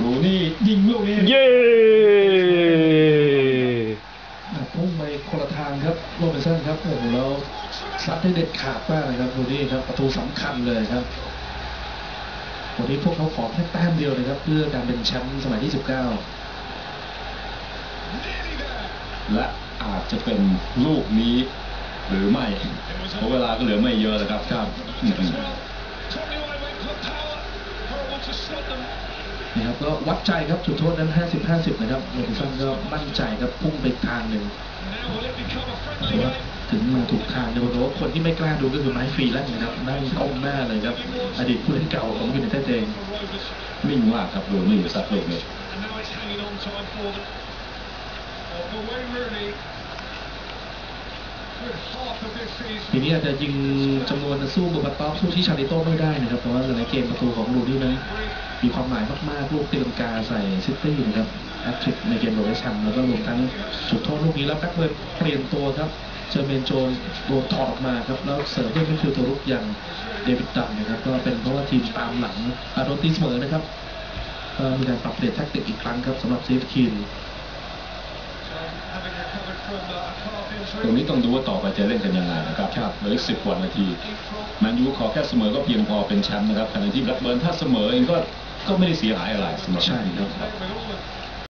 รูนี่ยิงลูกนี้เย้พุ่งไปคนละทางครับโรเบนสันครับโอ้โหแล้วซัดได้เด็ดขาดมากเลยครับดูนี่ครับประตูสำคัญเลยครับวันนี้พวกเขาขอแค่แต้มเดียวเลยครับ เพื่อการเป็นแชมป์สมัยที่ 19 และอาจจะเป็นลูกนี้หรือไม่เพราะเวลาก็เหลือไม่เยอะแล้วครับครับ อืมนี่ครับก็วัดใจครับจุดโทษนั้น 50-50 นะครับโรเบนสันก็มั่นใจครับพุ่งไปอีกทางหนึ่งแต่ว่าถึงมาถูกทางเนี่ยผมว่าคนที่ไม่กล้าดูก็คือไม้ฟรีแล้วนะครับนั่งก้มหน้าเลยครับ อดีตผู้เล่นเก่าของยูไนเต็ดเองนิ่งมากครับรูนี่ซัดลูกนี้ทีนี้อาจจะยิงจำนวนสู้เบอร์บัตตอฟสู้ที่ชาริโต้ไม่ได้นะครับแต่ว่าในเกมประตูของลูนี่นั้น มีความหมายมากๆลูกตีลังกาใส่ซิตี้นะครับแอตทริกในเกมโรเวชัมแล้วก็รวมทั้งจุดโทษลูกนี้แล้วแบ็คเบิร์นเปลี่ยนตัวครับเจอเมนโจนโดนถอดออกมาครับแล้วเสริมด้วยมิดฟิลด์ตัวรุกอย่างเดวิดดัมนะครับก็เป็นเพราะว่าทีมตามหลังอะโดนตีเสมอนะครับก็มีการปรับเปลี่ยนแทคติกอีกครั้งครับสำหรับเซฟคินตรงนี้ต้องดูว่าต่อไปจะเล่นกันยังไงนะครับเหลืออีกสิบกว่านาทีแมนยูขอแค่เสมอก็เพียงพอเป็นแชมป์นะครับขณะที่แบล็คเบิร์นถ้าเสมอเองก็ ก็ไม่ได้เสียหายอะไรสำหรับใช่ครับ